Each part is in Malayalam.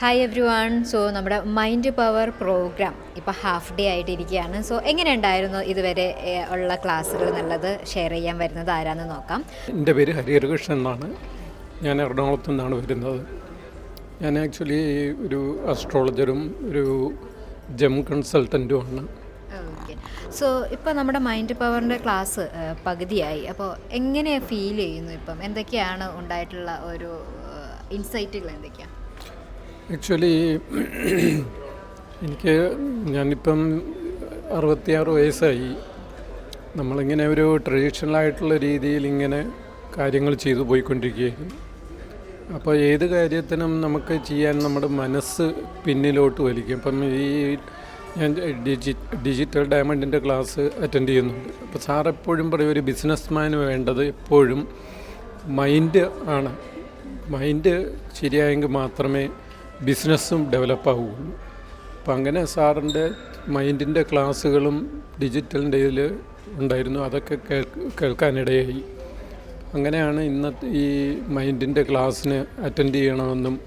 ഹായ് എവ്രി വൺ സോ നമ്മുടെ മൈൻഡ് പവർ പ്രോഗ്രാം ഇപ്പോൾ ഹാഫ് ഡേ ആയിട്ടിരിക്കുകയാണ്. സോ എങ്ങനെ ഉണ്ടായിരുന്നു ഇതുവരെ ഉള്ള ക്ലാസ്സുകൾ എന്നുള്ളത് ഷെയർ ചെയ്യാൻ വരുന്നത് ആരാന്ന് നോക്കാം. എന്റെ പേര് ഹരിഹരകൃഷ്ണൻ എന്നാണ്. ഞാൻ എറണാകുളത്തു നിന്നാണ് വരുന്നത്. ഞാൻ ആക്ച്വലി ഒരു അസ്ട്രോളജറും ഒരു ജം കൺസൾട്ടന്റുമാണ് ഓക്കെ സോ ഇപ്പോൾ നമ്മുടെ മൈൻഡ് പവറിന്റെ ക്ലാസ് പകുതിയായി. അപ്പോൾ എങ്ങനെ ഫീൽ ചെയ്യുന്നു ഇപ്പം? എന്തൊക്കെയാണ് ഉണ്ടായിട്ടുള്ള ഒരു ഇൻസൈറ്റുകൾ എന്തൊക്കെയാണ് ആക്ച്വലി എനിക്ക് ഞാനിപ്പം അറുപത്തിയാറ് വയസ്സായി. നമ്മളിങ്ങനെ ഒരു ട്രഡീഷണൽ ആയിട്ടുള്ള രീതിയിൽ ഇങ്ങനെ കാര്യങ്ങൾ ചെയ്തു പോയിക്കൊണ്ടിരിക്കുകയായിരുന്നു അപ്പോൾ ഏത് കാര്യത്തിനും നമുക്ക് ചെയ്യാൻ നമ്മുടെ മനസ്സ് പിന്നിലോട്ട് വലിക്കും. അപ്പം ഈ ഞാൻ ഡിജി ഡിജിറ്റൽ ഡയമണ്ടിന്റെ ക്ലാസ് അറ്റൻഡ് ചെയ്യുന്നുണ്ട്. അപ്പോൾ സാർ എപ്പോഴും പറയും ഒരു ബിസിനസ്മാന് വേണ്ടത് എപ്പോഴും മൈൻഡ് ആണ്. മൈൻഡ് ശരിയായെങ്കിൽ മാത്രമേ ബിസിനസ്സും ഡെവലപ്പ് ആവുകയുള്ളൂ അപ്പം അങ്ങനെ സാറിന്റെ മൈൻഡിന്റെ ക്ലാസ്സുകളും ഡിജിറ്റലിന്റെ ഇതിൽ ഉണ്ടായിരുന്നു. അതൊക്കെ കേൾക്ക് കേൾക്കാനിടയായി. അങ്ങനെയാണ് ഇന്നത്തെ ഈ മൈൻഡിന്റെ ക്ലാസ്സിന് അറ്റൻഡ് ചെയ്യണമെന്നും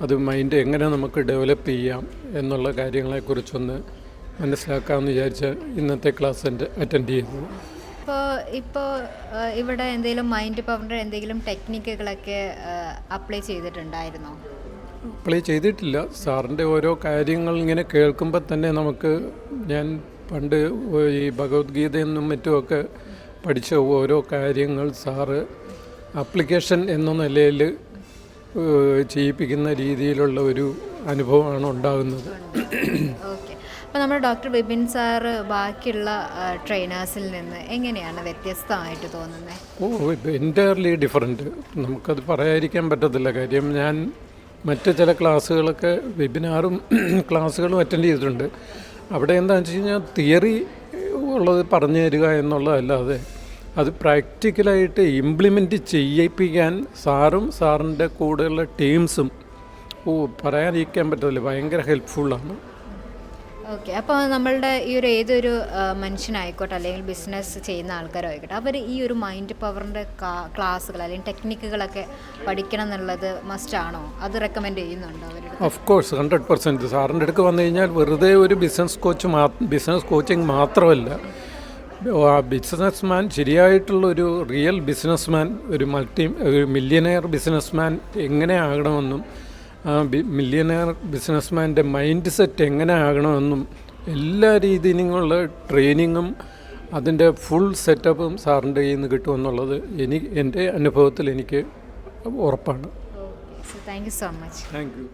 അത് മൈൻഡ് എങ്ങനെ നമുക്ക് ഡെവലപ്പ് ചെയ്യാം എന്നുള്ള കാര്യങ്ങളെക്കുറിച്ചൊന്ന് മനസ്സിലാക്കാമെന്ന് വിചാരിച്ച് ഇന്നത്തെ ക്ലാസ് എന്റെ അറ്റൻഡ് ചെയ്തത് ഇപ്പോൾ ഇപ്പോൾ ഇവിടെ എന്തെങ്കിലും മൈൻഡ് പവറിന്റെ എന്തെങ്കിലും ടെക്നിക്കുകളൊക്കെ അപ്ലൈ ചെയ്തിട്ടുണ്ടായിരുന്നോ? അപ്ലൈ ചെയ്തിട്ടില്ല. സാറിന്റെ ഓരോ കാര്യങ്ങൾ ഇങ്ങനെ കേൾക്കുമ്പോൾ തന്നെ നമുക്ക് ഞാൻ പണ്ട് ഈ ഭഗവത്ഗീതയെന്നും മറ്റുമൊക്കെ പഠിച്ച ഓരോ കാര്യങ്ങൾ സാറ് അപ്ലിക്കേഷൻ എന്ന നിലയിൽ ചെയ്യിപ്പിക്കുന്ന രീതിയിലുള്ള ഒരു അനുഭവമാണ് ഉണ്ടാകുന്നത്. അപ്പോൾ നമ്മുടെ ഡോക്ടർ ബിപിൻ സാറ് ബാക്കിയുള്ള ട്രെയിനേഴ്സിൽ നിന്ന് എങ്ങനെയാണ് വ്യത്യസ്തമായിട്ട് തോന്നുന്നത് ഓ എന്റയർലി ഡിഫറെന്റ് നമുക്കത് പറയാതിരിക്കാൻ പറ്റത്തില്ല. കാര്യം ഞാൻ മറ്റ് ചില ക്ലാസ്സുകളൊക്കെ വെബിനാറും ക്ലാസ്സുകളും അറ്റൻഡ് ചെയ്തിട്ടുണ്ട്. അവിടെ എന്താണെന്ന് വെച്ച് കഴിഞ്ഞാൽ തിയറി ഉള്ളത് പറഞ്ഞു തരിക എന്നുള്ളതല്ലാതെ അത് പ്രാക്ടിക്കലായിട്ട് ഇംപ്ലിമെന്റ് ചെയ്യിപ്പിക്കാൻ സാറും സാറിന്റെ കൂടെയുള്ള ടീംസും ഓ പറയാതിരിക്കാൻ പറ്റത്തില്ല. ഭയങ്കര ഹെൽപ്ഫുള്ളാണ്. ഓക്കെ അപ്പോൾ നമ്മളുടെ ഈ ഒരു ഏതൊരു മനുഷ്യനായിക്കോട്ടെ അല്ലെങ്കിൽ ബിസിനസ് ചെയ്യുന്ന ആൾക്കാരായിക്കോട്ടെ അവർ ഈ ഒരു മൈൻഡ് പവറിന്റെ ക്ലാസ്സുകൾ അല്ലെങ്കിൽ ടെക്നിക്കുകളൊക്കെ പഠിക്കണം എന്നുള്ളത് മസ്റ്റ് ആണോ? അത് റെക്കമെൻഡ് ചെയ്യുന്നുണ്ടോ അവർ ഓഫ് കോഴ്സ് ഹൺഡ്രഡ് പെർസെന്റ് സാറിന്റെ അടുക്ക് വന്നു കഴിഞ്ഞാൽ വെറുതെ ഒരു ബിസിനസ് കോച്ച് ബിസിനസ് കോച്ചിങ് മാത്രമല്ല. ബിസിനസ് മാൻ ശരിയായിട്ടുള്ള ഒരു റിയൽ ബിസിനസ് മാൻ ഒരു മൾട്ടി ഒരു മില്യനെയർ ബിസിനസ് മാൻ എങ്ങനെ ആകണമെന്നും ആ ബി ബിസിനസ് ബിസിനസ്മാന്റെ മൈൻഡ് സെറ്റ് എങ്ങനെ ആകണമെന്നും എല്ലാ രീതിയിലുള്ള ട്രെയിനിങ്ങും അതിന്റെ ഫുൾ സെറ്റപ്പും സാറിന്റെ കയ്യിൽ നിന്ന് കിട്ടുമെന്നുള്ളത് എനിക്ക് എന്റെ അനുഭവത്തിൽ എനിക്ക് ഉറപ്പാണ്. Thank you so much thank you